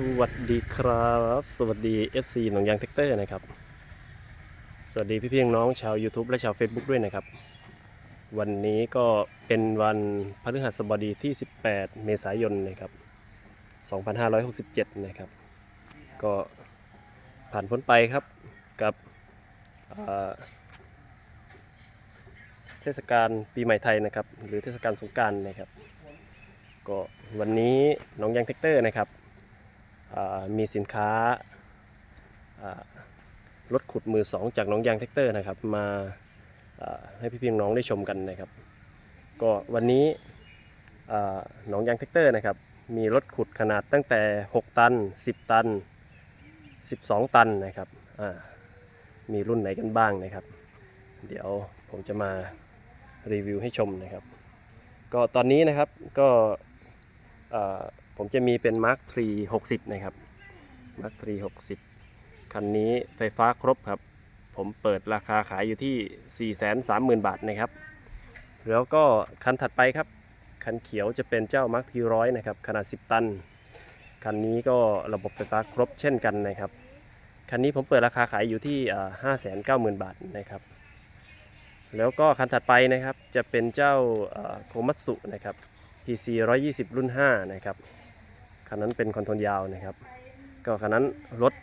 สวัสดีครับ สวัสดี FC หนองยางแท็กเตอร์นะครับ สวัสดีพี่พี่น้องชาว YouTube และชาว Facebook ด้วยนะครับ วันนี้ก็เป็นวันพฤหัสบดีที่ 18 เมษายนนะครับ 2567 นะครับ ก็ผ่านพ้นไปครับกับเทศกาลปีใหม่ไทยนะครับ หรือเทศกาลสงกรารนะครับก็วันนี้หน้องยางแท็กเตอร์นะครับ มีสินค้าารถขุดมือสองจากน้องยางแท็กเตอร์นะครับมาให้พี่ๆน้องได้ชมกันนะครับ ก็วันนี้น้องยางแท็กเตอร์นะครับ มีรถขุดขนาดตั้งแต่ 6 ตัน 10 ตัน 12 ตันนะครับมีรุ่นไหนกันบ้างนะครับ เดี๋ยวผมจะมารีวิวให้ชมนะครับ ก็ตอนนี้นะครับก็ ผมจะมีเป็น Mark 3 60 นะครับ Mark 3 60 คันนี้ไฟฟ้าครบครับ ผมเปิดราคาขายอยู่ที่ 430,000 บาทนะครับ แล้วก็คันถัดไปครับ คันเขียวจะเป็นเจ้า Mark 3 100นะครับ ขนาด 10 ตัน คันนี้ก็ระบบไฟฟ้าครบเช่นกันนะครับ คันนี้ผมเปิดราคาขายอยู่ที่ห้าแสนเก้าหมื่นบาทนะครับแล้วก็คันถัดไปนะครับจะเป็นเจ้าโคมัตสุนะครับ PC 120 รุ่น 5 นะครับ คันนั้นเป็นคอนโทรลยาวนะครับ ก็คันนั้นรถ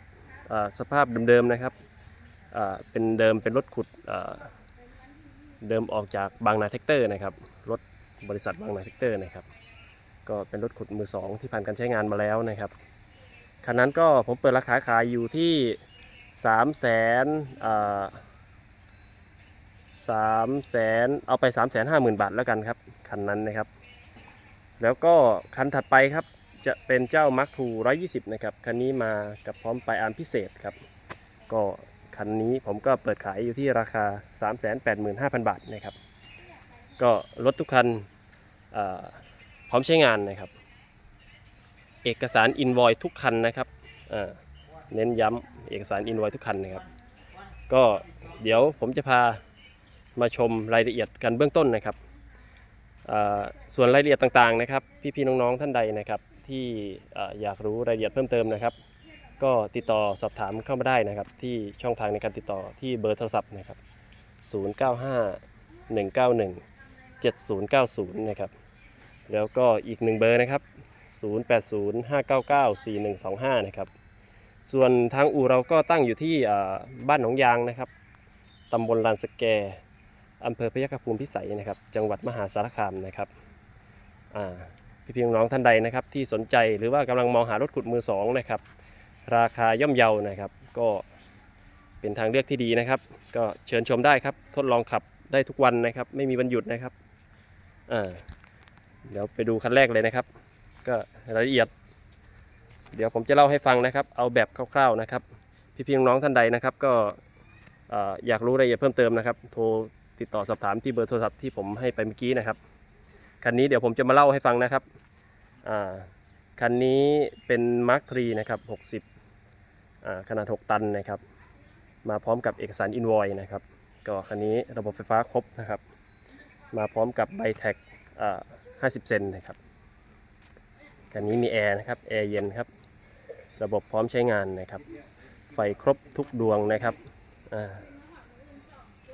สภาพเดิมๆนะครับเป็นเดิมเป็นรถขุดเดิมออกจากบางนาแท็กเตอร์นะครับรถบริษัทบางนาแท็กเตอร์นะครับ ก็เป็นรถขุดมือสองที่ผ่านการใช้งานมาแล้วนะครับคันนั้นก็ผมเปิดราคาขายอยู่ที่3 0 0แสนสามแสนเอาไป3ามแสนห้าหมื่นบาทแล้วกันครับคันนั้นนะครับ แล้วก็คันถัดไปครับ จะเป็นเจ้า Mark II 120 นะครับคันนี้มากับพร้อมปลายอาร์มพิเศษครับ ก็คันนี้ผมก็เปิดขายอยู่ที่ราคา 385,000 บาทนะครับ ก็รถทุกคันพร้อมใช้งานนะครับ เอกสารอินวอยทุกคันนะครับเน้นย้ำเอกสารอินวอยทุกคันนะครับ ก็เดี๋ยวผมจะพามาชมรายละเอียดกันเบื้องต้นนะครับ ส่วนรายละเอียดต่างๆนะครับ พี่ๆน้องๆท่านใดนะครับ ที่อยากรู้รายละเอียดเพิ่มเติมนะครับ ก็ติดต่อสอบถามเข้ามาได้นะครับ ที่ช่องทางในการติดต่อที่เบอร์โทรศัพท์นะครับ 095 191 7090 นะครับ แล้วก็อีกหนึ่งเบอร์นะครับ 0805994125 นะครับ ส่วนทางอู่เราก็ตั้งอยู่ที่บ้านหนองยางนะครับตำบลลานสแกอำเภอพยัคฆภูมิพิสัยนะครับ จังหวัดมหาสารคามนะครับ อ่า พี่พี่น้องท่านใดนะครับที่สนใจหรือว่ากำลังมองหารถขุดมือสองนะครับ ราคาย่อมเยานะครับ ก็เป็นทางเลือกที่ดีนะครับ ก็เชิญชมได้ครับทดลองขับได้ทุกวันนะครับ ไม่มีวันหยุดนะครับอ่าเดี๋ยวไปดูคันแรกเลยนะครับ ก็รายละเอียด เดี๋ยวผมจะเล่าให้ฟังนะครับ เอาแบบคร่าวๆนะครับ พี่ๆน้องท่านใดนะครับ ก็เอ่ออยากรู้รายละเอียดเพิ่มเติมนะครับ โทรติดต่อสอบถามที่เบอร์โทรศัพท์ที่ผมให้ไปเมื่อกี้นะครับ คันนี้เดี๋ยวผมจะมาเล่าให้ฟังนะครับอ่าคันนี้เป็น Mark III นะครับ 60อ่าขนาด 6 ตันนะครับ มาพร้อมกับเอกสารอินวอยนะครับ ก็คันนี้ระบบไฟฟ้าครบนะครับ มาพร้อมกับไบแท็กอ่า50 เซนนะครับ คันนี้มีแอร์นะครับ แอร์เย็นครับ ระบบพร้อมใช้งานนะครับ ไฟครบทุกดวงนะครับอ่า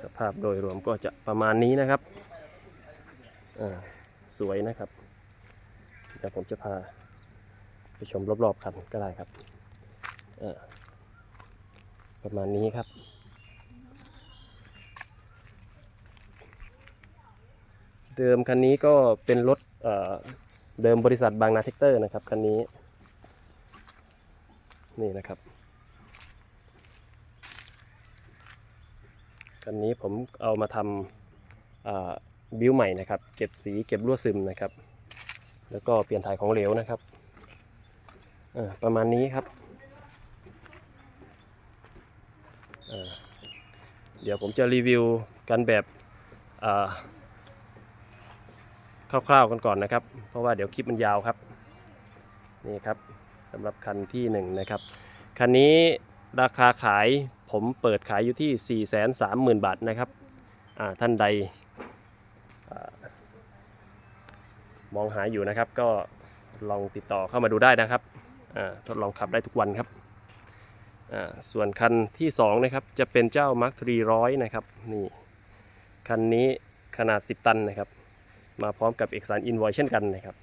สภาพโดยรวมก็จะประมาณนี้นะครับอ่า สวยนะครับเดี๋ยวผมจะพาไปชมรอบๆคันก็ได้ครับประมาณนี้ครับเดิมคันนี้ก็เป็นรถเเดิมบริษัทบางนาเทคเตอร์นะครับคันนี้ นี่นะครับคันนี้ผมเอามาทำ บิ้วใหม่นะครับ เก็บสีเก็บลวซึมนะครับ แล้วก็เปลี่ยนถ่ายของเหลวนะครับอ่าประมาณนี้ครับ เดี๋ยวผมจะรีวิวกันแบบอ่าคร่าวๆกันก่อนนะครับ เพราะว่าเดี๋ยวคลิปมันยาวครับ นี่ครับสำหรับคันที่ 1นงนะครับ คันนี้ราคาขายผมเปิดขายอยู่ที่ 4 3 0 0 0 0 บาทนะครับอ่าท่านใดอา มองหาอยู่นะครับ ก็ลองติดต่อเข้ามาดูได้นะครับทดลองขับได้ทุกวันครับ ส่วนคันที่สองนะครับจะเป็นเจ้า Mark 300 นะครับนี่คันนี้ขนาด 10 ตันนะครับ มาพร้อมกับเอกสารอิน o อยเช่นกันนะครับ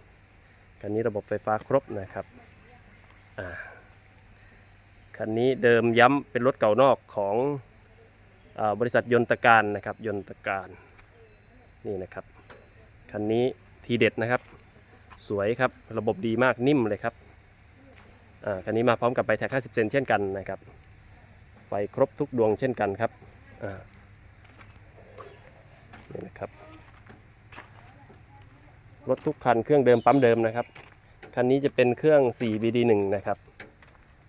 คันนี้ระบบไฟฟ้าครบนะครับคันนี้เดิมย้ำเป็นรถเก่านอกของอบริษัทยนตการนะครับยนตการนี่นะครับคันนี้ ทีเด็ดนะครับ สวยครับระบบดีมากนิ่มเลยครับอ่าคันนี้มาพร้อมกับใบแท็ก 50 เซนเช่นกันนะครับไฟครบทุกดวงเช่นกันครับอ่านี่นะครับรถทุกคันเครื่องเดิมปั๊มเดิมนะครับคันนี้จะเป็นเครื่อง 4BD1 นะครับ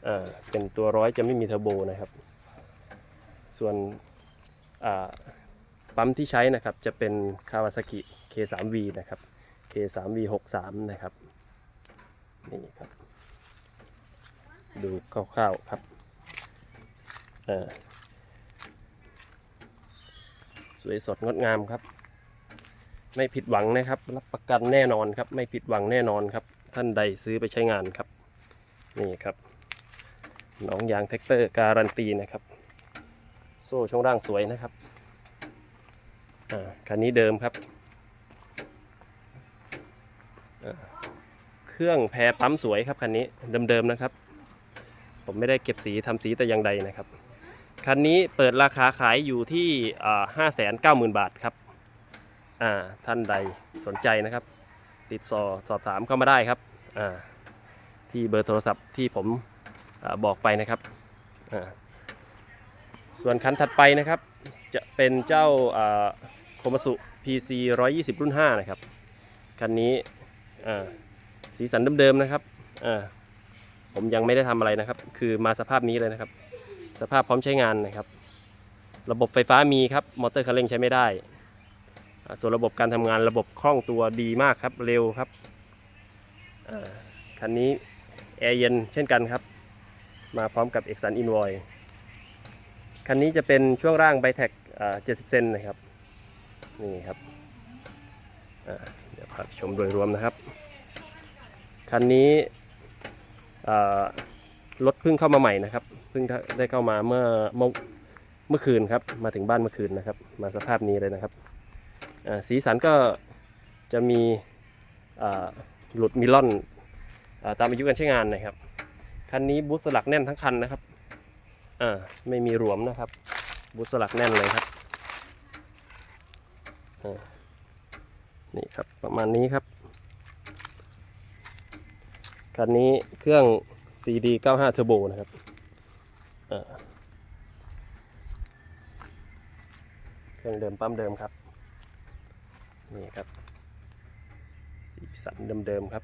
อ่าเป็นตัวร้อยจะไม่มีเทอร์โบนะครับ ส่วนอ่าปั๊มที่ใช้นะครับจะเป็น Kawasaki K3V นะครับ K3V63 นะครับ นี่ครับ ดูคร่าวๆครับอ่าสวยสดงดงามครับ ไม่ผิดหวังนะครับ รับประกันแน่นอนครับ ไม่ผิดหวังแน่นอนครับ ท่านใดซื้อไปใช้งานครับ นี่ครับหนองยางแท็กเตอร์การันตีนะครับ โซ่ช่วงล่างสวยนะครับอ่าคันนี้เดิมครับอ่าเค รื่องแพรปั๊มสวยครับคันนี้เดิมๆนะครับ ผมไม่ได้เก็บสีทำสีแต่อย่างใดนะครับ คันนี้เปิดราคาขายอยู่ที่ห้าแสนเก้าหมื่นบาทครับอ่าท่านใดสนใจนะครับ ติดต่อสอบถามเข้ามาได้ครับอ่าที่เบอร์โทรศัพท์ที่ผมอบอกไปนะครับอ่าส่วนคันถัดไปนะครับ จะเป็นเจ้าโคมาสุ PC 120 รุ่น 5 นะครับ คันนี้อ่า สีสันเดิมๆนะครับอ่าผมยังไม่ได้ทำอะไรนะครับ คือมาสภาพนี้เลยนะครับ สภาพพร้อมใช้งานนะครับ ระบบไฟฟ้ามีครับ มอเตอร์คันเร่งใช้ไม่ได้ ส่วนระบบการทำงานระบบคล่องตัวดีมากครับ เร็วครับคันนี้แอร์เย็นเช่นกันครับ มาพร้อมกับเอกสารอินวอยคันนี้จะเป็นช่วงร่างไบแท็ก70เซนนะครับ นี่ครับเดี๋ยวพาชมโดยรวมนะครับ คันนี้รถเพิ่งเข้ามาใหม่นะครับเพิ่งได้เข้ามาเมื่อเมื่อเมื่อคืนครับ มาถึงบ้านเมื่อคืนนะครับ มาสภาพนี้เลยนะครับสีสันก็จะมีหลุดมิลอนอตามอายุการใช้งานนะครับคันนี้บูทสลักแน่นทั้งคันนะครับอ่าไม่มีหลวมนะครับ บูทสลักแน่นเลยครับนี่ครับประมาณนี้ครับ คันนี้เครื่อง CD 95 Turbo นะครับเครื่องเดิมปั๊มเดิมครับ นี่ครับ สีสันเดิมๆครับ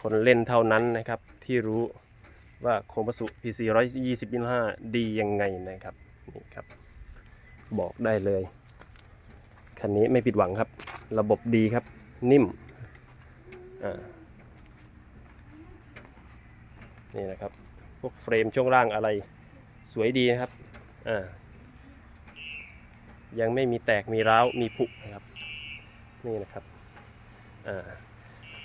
คนเล่นเท่านั้นนะครับที่รู้ว่าโคมัสุ PC 120 5ดียังไงนะครับ นี่ครับ บอกได้เลย คันนี้ไม่ผิดหวังครับ ระบบดีครับ นิ่มนี่นะครับ พวกเฟรมช่วงล่างอะไรสวยดีนะครับยังไม่มีแตกมีร้าว มีผุนะครับ นี่นะครับ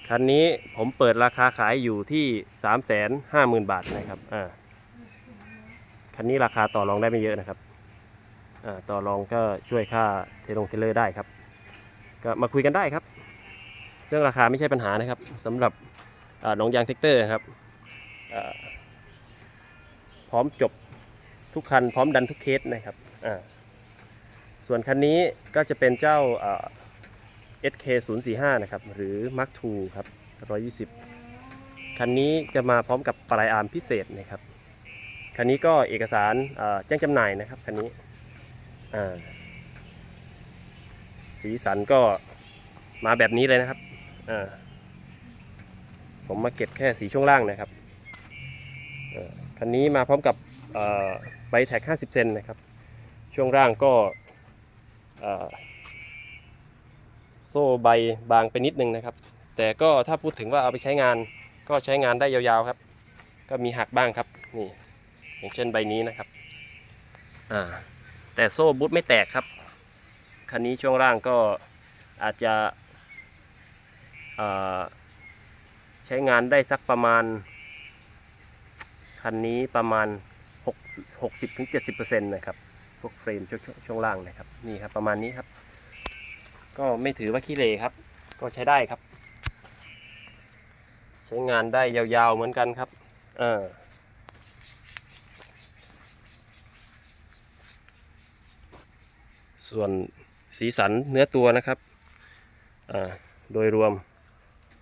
คันนี้ผมเปิดราคาขายอยู่ที่ 3 5 0 0 0 0 บาทนะครับคันนี้ราคาต่อรองได้ไม่เยอะนะครับต่อรองก็ช่วยค่าเทลงเทเลอร์ได้ครับ ก็มาคุยกันได้ครับ เรื่องราคาไม่ใช่ปัญหานะครับสำหรับอ่าหนองยางเทคเตอร์ครับพร้อมจบทุกคันพร้อมดันทุกเคสนะครับส่วนคันนี้ก็จะเป็นเจ้าเอ่อ SK 0 4 5นะครับหรือ Mark II ครับ120 คันนี้จะมาพร้อมกับปลายอาร์มพิเศษนะครับคันนี้ก็เอกสารแจ้งจำหน่ายนะครับคันนี้อ่า สีสันก็มาแบบนี้เลยนะครับอ่าผมมาเก็บแค่สีช่วงล่างนะครับคันนี้มาพร้อมกับใบแท็ก 50 เซนนะครับ ช่วงล่างก็โซ่ใบบางไปนิดนึงนะครับ แต่ก็ถ้าพูดถึงว่าเอาไปใช้งานก็ใช้งานได้ยาวๆครับ ก็มีหักบ้างครับนี่อย่างเช่นใบนี้นะครับแต่โซ่บูทไม่แตกครับ คันนี้ช่วงล่างก็อาจจะใช้งานได้สักประมาณ คันนี้ประมาณ6 60ถึง70%นะครับ พวกเฟรมช่วงช่วงล่างนะครับ นี่ครับประมาณนี้ครับ ก็ไม่ถือว่าขี้เหร่ครับ ก็ใช้ได้ครับ ใช้งานได้ยาวๆเหมือนกันครับ เออส่วน สีสันเนื้อตัวนะครับโดยรวม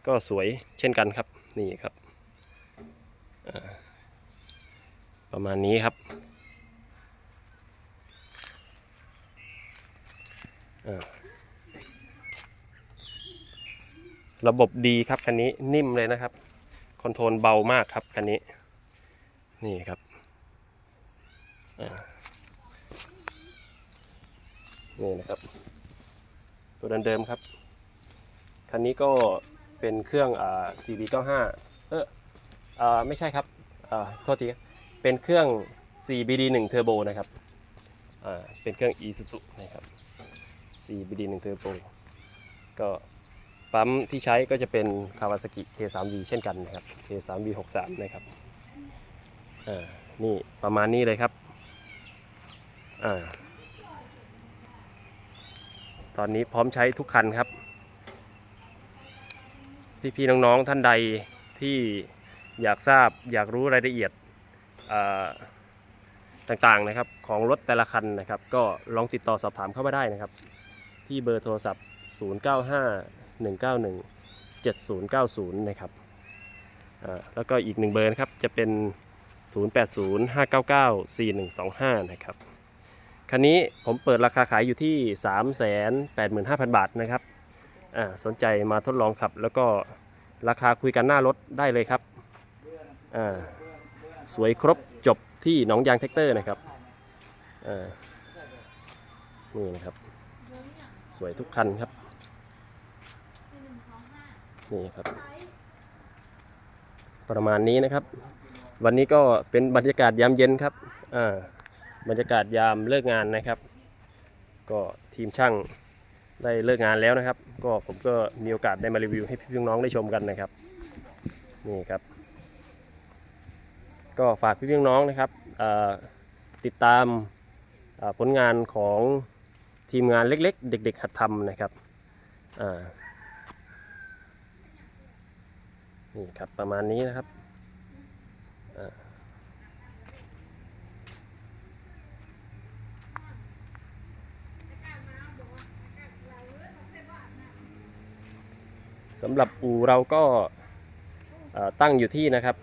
ก็สวยเช่นกันครับนี่ครับ ประมาณนี้ครับระบบดีครับคันนี้นิ่มเลยนะครับ คอนโทรลเบามากครับคันนี้ นี่ครับอ่า นี่นะครับ ตัวเดิมๆครับ คันนี้ก็เป็นเครื่องอ่า CB95 เอออ่าไม่ใช่ครับอ่าโทษทีเป็นเครื่อง 4BD1 Turbo นะครับอ่าเป็นเครื่อง Isuzu นะครับ 4BD1 Turbo ก็ปั๊มที่ใช้ก็จะเป็น Kawasaki K3V เช่นกันนะครับ K3V63 นะครับอ่านี่ประมาณนี้เลยครับอ่า ตอนนี้พร้อมใช้ทุกคันครับ พี่ๆน้องๆท่านใดที่อยากทราบอยากรู้รายละเอียดต่างๆนะครับของรถแต่ละคันนะครับ ก็ลองติดต่อสอบถามเข้ามาได้นะครับ ที่เบอร์โทรศัพท์ 095 191 7090 นะครับแล้วก็อีกหนึ่งเบอร์นะครับจะเป็น 080 599 4125 นะครับ คันนี้ผมเปิดราคาขายอยู่ที่ 385,000 บาทนะครับอ่าสนใจมาทดลองขับ แล้วก็ราคาคุยกันหน้ารถได้เลยครับอ่าสวยครบจบที่หนองยางแท็กเตอร์นะครับอ่านี่นะครับ สวยทุกคันครับ นี่ครับ ประมาณนี้นะครับ วันนี้ก็เป็นบรรยากาศยามเย็นครับอ่า บรรยากาศยามเลิกงานนะครับ ก็ทีมช่างได้เลิกงานแล้วนะครับ ก็ผมก็มีโอกาสได้มารีวิวให้พี่น้องได้ชมกันนะครับนี่ครับ ก็ฝากพี่น้องนะครับติดตามผลงานของทีมงานเล็กๆ เด็ก ๆ หัดทำนะครับนี่ครับประมาณนี้นะครับอ่า สำหรับอู่เราก็ตั้งอยู่ที่นะครับ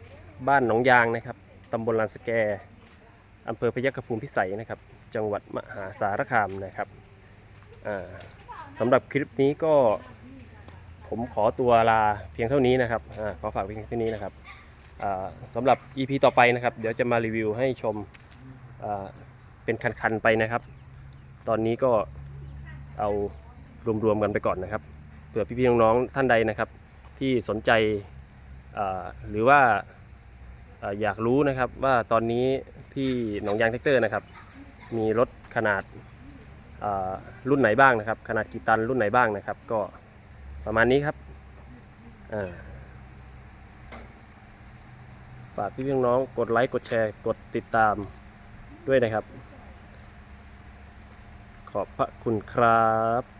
บ้านหนองยางนะครับตำบลลานสแกอำเภอพยัคฆภูมิพิสัยนะครับ จังหวัดมหาสารคามนะครับสำหรับคลิปนี้ก็ผมขอตัวลาเพียงเท่านี้นะครับอขอฝากเพียงเท่านี้นะครับสำหรับ EP ต่อไปนะครับ เดี๋ยวจะมารีวิวให้ชมเป็นคันๆไปนะครับ ตอนนี้ก็เอารวมๆกันไปก่อนนะครับ ผื่อพี่ๆน้องๆท่านใดนะครับ ที่สนใจหรือว่าออยากรู้นะครับว่าตอนนี้ที่หนองยางแท็กเตอร์นะครับ มีรถขนาดรุ่นไหนบ้างนะครับ ขนาดกี่ตันรุ่นไหนบ้างนะครับ ก็ประมาณนี้ครับฝากพี่ๆน้องกดไลค์กดแชร์กดติดตามด้วยนะครับ ขอบพระคุณครับ